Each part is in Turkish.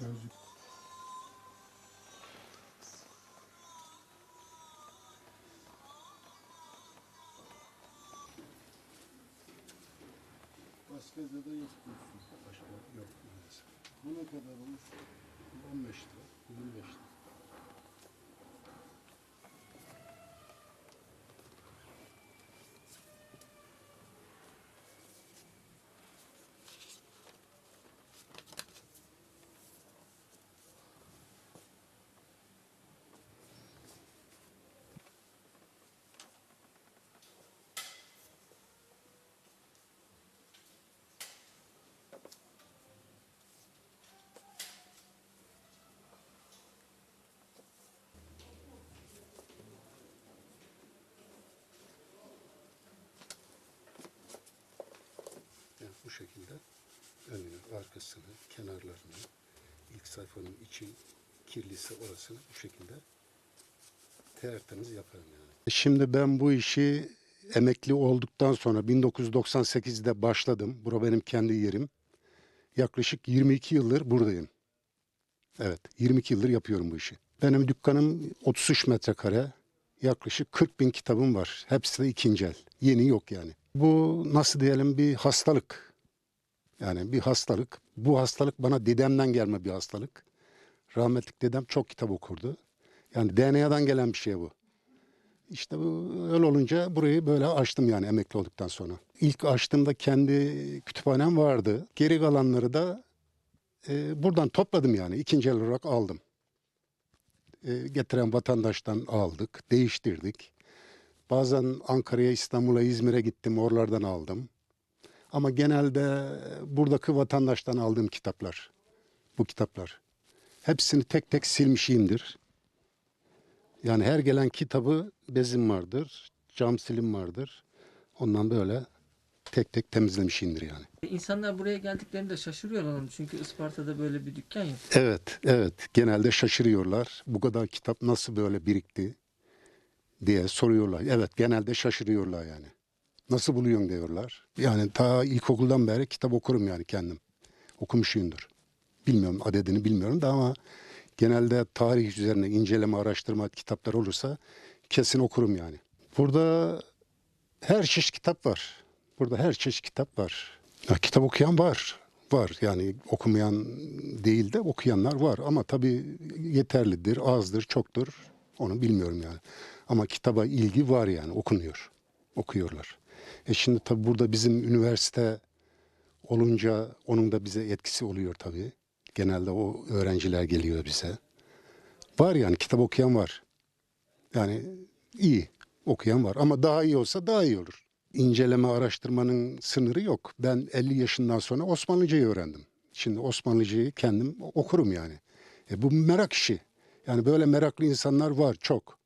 Sözcük. Başka zada yok diyorsun. Başka yok maalesef. Bu ne kadar olur? 15 lira, 25 lira. Şekilde önünü, arkasını, kenarlarını, ilk sayfanın içi kirliyse orasını bu şekilde tertemiz yaparım yani. Şimdi ben bu işi emekli olduktan sonra 1998'de başladım. Bura benim kendi yerim. Yaklaşık 22 yıldır buradayım. Evet, 22 yıldır yapıyorum bu işi. Benim dükkanım 33 metrekare. Yaklaşık 40 bin kitabım var. Hepsi de ikinci el. Yeni yok yani. Bu nasıl diyelim bir hastalık. Yani bir hastalık. Bu hastalık bana dedemden gelme bir hastalık. Rahmetlik dedem çok kitap okurdu. Yani DNA'dan gelen bir şey bu. İşte bu öyle olunca burayı böyle açtım yani emekli olduktan sonra. İlk açtığımda kendi kütüphanem vardı. Geri kalanları da e, buradan topladım yani. ikinci el olarak aldım. E, getiren vatandaştan aldık, değiştirdik. Bazen Ankara'ya, İstanbul'a, İzmir'e gittim, oralardan aldım. Ama genelde buradaki vatandaştan aldığım kitaplar, bu kitaplar. Hepsini tek tek silmişimdir. Yani her gelen kitabı bezim vardır, cam silim vardır. Ondan böyle tek tek temizlemişimdir yani. İnsanlar buraya geldiklerinde şaşırıyorlar onu çünkü Isparta'da böyle bir dükkan yok. Evet, evet. Genelde şaşırıyorlar. Bu kadar kitap nasıl böyle birikti diye soruyorlar. Evet, genelde şaşırıyorlar yani. Nasıl buluyorsun diyorlar. Yani ta ilkokuldan beri kitap okurum yani kendim. Okumuşumdur. Bilmiyorum adedini bilmiyorum da ama genelde tarih üzerine inceleme, araştırma kitaplar olursa kesin okurum yani. Burada her çeşit kitap var. Burada her çeşit kitap var. Ya, kitap okuyan var. Var yani okumayan değil de okuyanlar var. Ama tabii yeterlidir, azdır, çoktur. Onu bilmiyorum yani. Ama kitaba ilgi var yani okunuyor. Okuyorlar. E şimdi tabii burada bizim üniversite olunca onun da bize etkisi oluyor tabii. Genelde o öğrenciler geliyor bize. Var yani kitap okuyan var. Yani iyi okuyan var ama daha iyi olsa daha iyi olur. İnceleme, araştırmanın sınırı yok. Ben 50 yaşından sonra Osmanlıcayı öğrendim. Şimdi Osmanlıcayı kendim okurum yani. E bu merak işi. Yani böyle meraklı insanlar var çok.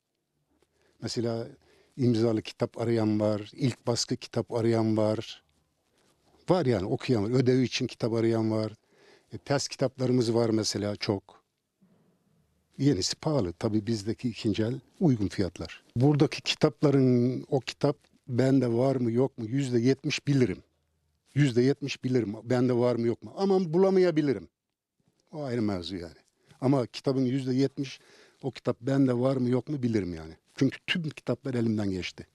Mesela imzalı kitap arayan var, ilk baskı kitap arayan var. Var yani okuyan var. Ödev için kitap arayan var. E, test kitaplarımız var mesela çok. Yenisi pahalı. Tabii bizdeki ikinci el uygun fiyatlar. Buradaki kitapların o kitap bende var mı yok mu yüzde yetmiş bilirim. Yüzde yetmiş bilirim bende var mı yok mu. Ama bulamayabilirim. O ayrı mevzu yani. Ama kitabın yüzde yetmiş o kitap bende var mı yok mu bilirim yani. Çünkü tüm kitaplar elimden geçti.